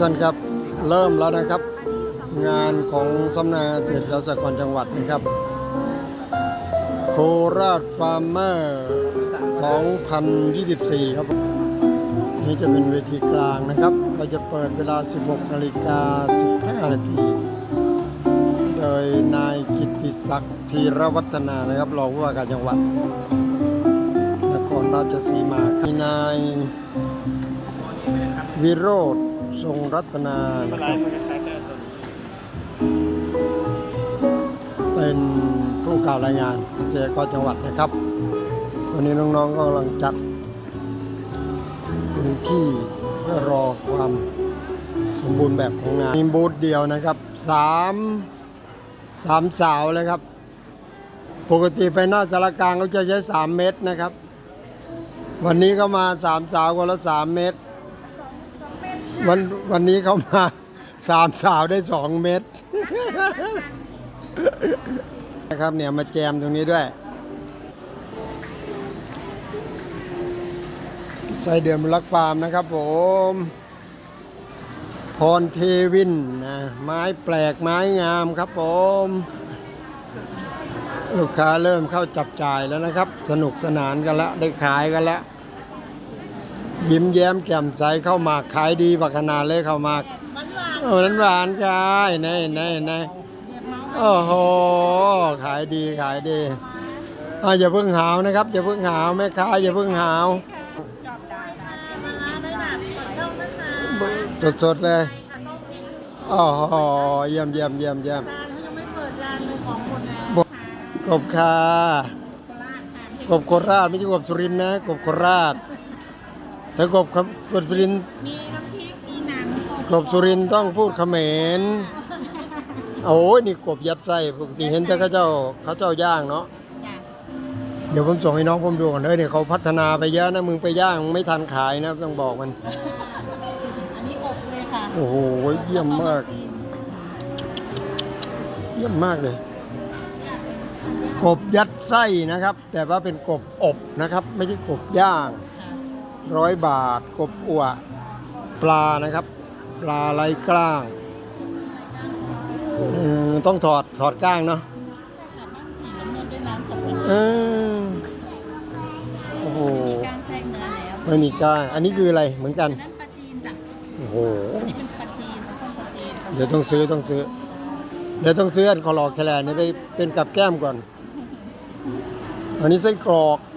ท่านครับเริ่มแล้วนะครับ งานของสำนักงานเกษตรและสหกรณ์จังหวัดนะครับ โคราชฟาร์มเมอร์ 2024 ครับนี่จะเป็นเวทีกลางนะครับ เราจะเปิดเวลา 16นาฬิกา 15 นาที โดยนายกิตติศักดิ์ธีรวัฒนานะครับรองผู้ว่าการจังหวัด นครราชสีมามีนายวิโรธ ทรงรัตนานะครับเป็นผู้ข่าวรายงานเกษตรกรจังหวัดนะครับตอนนี้น้องๆก็กำลังจัดพื้นที่เพื่อรอความสมบูรณ์แบบของงานมีบูธเดียวนะครับสามสามสาวเลยครับ ปกติไปหน้าสารกลางเขาจะใช้สามเมตรนะครับ วันนี้เขามาสามสาวคนละสามเมตร วันวันนี้เขามาสามสาวได้สองเมตรนะครับเนี่ยมาแจมตรงนี้ด้วยไส้เดือนรักฟาร์มนะครับผม พรเทวินนะไม้แปลกไม้งามครับผม ลูกค้าเริ่มเข้าจับจ่ายแล้วนะครับ สนุกสนานกันล้วได้ขายกันแล้ว ยิ้มแย้มแจ่มใสเข้ามาขายดีบักขนาดเลยเข้ามามันหวานโอ้นั้นหวานกายในในในโอ้โหขายดีขายดีอ่าอย่าเพิ่งหาวนะครับ อย่าเพิ่งหาวแม่ค้าอย่าเพิ่งหาวจอบได้มาลาได้แบบกดช่องนะคะสดๆเลยโอ้โหเยี่ยมเยี่ยมเยี่ยมเยี่ยมจานเขายังไม่เปิดจานเลยของคนนะบกบคาโคราชค่ะกบโคราชไม่ใช่กบสุรินทร์นะกบโคราช แต่กบครับกบสุรินทร์มีน้ำพริก มีหนังกบสุรินทร์ต้องพูดเขมรโอ้ยนี่กบยัดไส้ปกติเห็นแต่เขาเจ้าเขาเจ้าย่างเนาะจ้ะเดี๋ยวผมส่งให้น้องผมดูก่อนเฮ้ยเนี่ยเขาพัฒนาไปเยอะนะมึงไปย่างมึงไม่ทันขายนะต้องบอกมัน อันนี้อบเลยค่ะโอ้โหเยี่ยมมาก เยี่ยมมากเลย กบยัดไส้นะครับ แต่ว่าเป็นกบอบนะครับ ไม่ใช่กบย่าง ร้อยบาทกบอั่วปลานะครับ ปลาไหลกล้างเออต้องถอดถอดก้างเนาะน้ำมันด้วยน้ำสับปะรดเออโอ้โหกลางแทรกเนื้อแล้วไม่มีก้าง อันนี้คืออะไรเหมือนกันอันนั้นปลาจีนจ้ะโอ้โหอันนี้เป็นปลาจีนปลาส้มปลาจีนเดี๋ยวต้องซื้อต้องซื้อ เดี๋ยวต้องซื้ออันคอลอแคลนนี่ไปเป็นกับแก้มก่อน อันนี้ไส้กรอกไ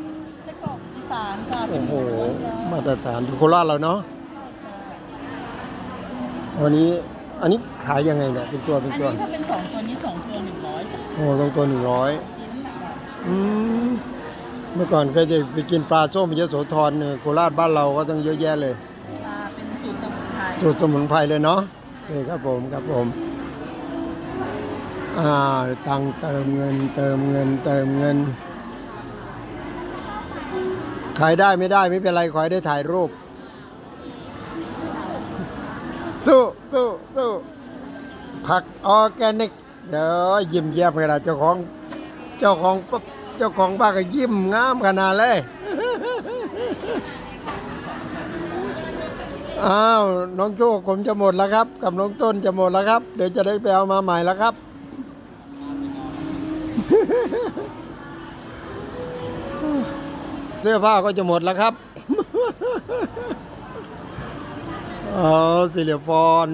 ส้กรอกอีสานค่ะโอ้โห มาตรฐานอยู่โคราชเราเนาะวันนี้อันนี้ขายยังไงเนี่ยเป็นตัวเป็นอันตัวนี้ถ้าเป็นสองตัวนี้สองตัวหนึ่งร้อยจ้ะโอ้ตรงตัวหนึ่งร้อยชิ้นหนักกว่าอืมเมื่อก่อนเคยจะไปกินปลาส้มเยอะโสธรเนี่ยโคราชบ้านเราก็ต้องเยอะแยะเลยปลาเป็นสูตรสมุนไพรสูตรสมุนไพรเลยเนาะนี่ครับผมครับผมอ่าตังค์เติมเงินเติมเงินเติมเงิน ขายได้ไม่ได้ไม่เป็นไรขอให้ได้ถ่ายรูป สู้สู้สู้ผักออแกนิก เดี๋ยวยิ้มแย้มขนาดเจ้าของ เจ้าของเจ้าของบ้านก็ยิ้มงามขนาดเลยอ้าวน้องโชคผมจะหมดแล้วครับ กับน้องต้นจะหมดแล้วครับ เดี๋ยวจะได้ไปเอามาใหม่แล้วครับ เสื้อผ้าก็จะหมดแล้วครับอ๋อสิริพร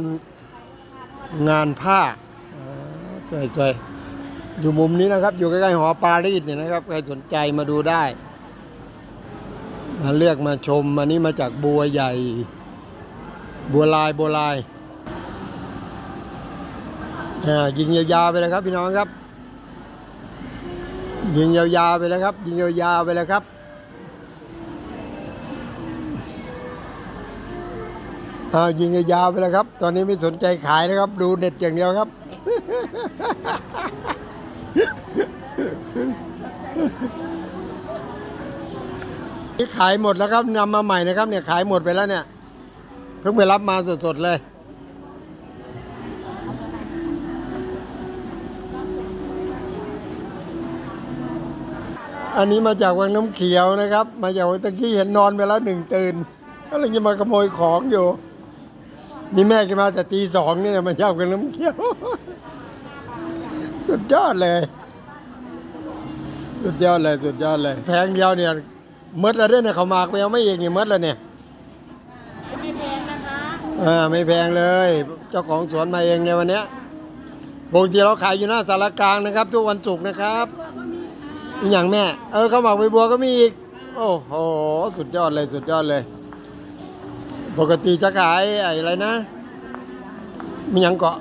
งานผ้าสวยสวยๆ อยู่มุมนี้นะครับ อยู่ใกล้ๆหอปารีสเนี่ยนะครับ ใครสนใจมาดูได้ มาเลือกมาชมอันนี้มาจากบัวใหญ่ บัวลายบัวลายอ่ายิงยาวๆไปเลยครับพี่น้องครับ ยิงยาวๆไปเลยครับ ยิงยาวๆไปเลยครับ อายิงยาวไปเลยครับ ตอนนี้ไม่สนใจขายนะครับ ดูเน็ตอย่างเดียวครับ นี่ขายหมดแล้วครับนำมาใหม่นะครับ เนี่ยขายหมดไปแล้วเนี่ย เพิ่งไปรับมาสดๆเลยอันนี้มาจากวังน้ำเขียวนะครับ มาจากวังตะกี้เห็นนอนไปแล้วหนึ่งตื่นก็เลยจะมาขโมยของอยู่ นี่แม่กินมาแต่ตีสองนี่นะมาเช่ากันน้ำเขียว สุดยอดเลย สุดยอดเลยสุดยอดเลย แพงเดียวเนี่ยหมดแล้วเด้อเนี่ยเขามากไปเอาไม่เองนี่หมดแล้วเนี่ยไม่แพงนะคะอ่าไม่แพงเลย เจ้าของสวนมาเองในวันเนี้ยปกติเราขายอยู่หน้าสารกลางนะครับ ทุกวันศุกร์นะครับอหย่างแม่ เออข้าวหมากใบบัวก็มีอีก โอ้โห สุดยอดเลยสุดยอดเลย ปกติจะขายไอ้อะไรนะ มีหยังเกาะ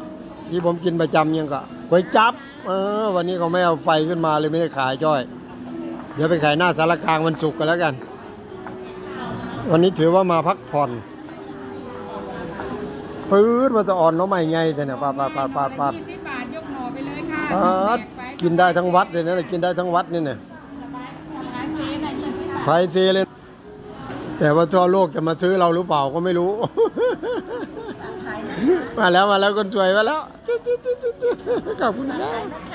ที่ผมกินประจำยังเกาะก๋วยจับ เออ วันนี้เขาไม่เอาไฟขึ้นมาเลยไม่ได้ขายจ้อย เดี๋ยวไปขายหน้าสารกลางวันศุกร์กันแล้วกัน วันนี้ถือว่ามาพักผ่อนฟื้นมาจะอ่อนเนาะไม่ไงแต่เนี่ยปาดปาดปาดปาดปาดยี่สิบบาทยกหน่อไปเลยค่ะปาดกินได้ทั้งวัดเลยนะกินได้ทั้งวัดนี่เนี่ยสบายทำงานเซนอะยี่สิบบาทไพเซเลย แต่ว่าทั่วโลกจะมาซื้อเราหรือเปล่าก็ไม่รู้ มาแล้วมาแล้วคนสวยมาแล้วขอบคุณครับ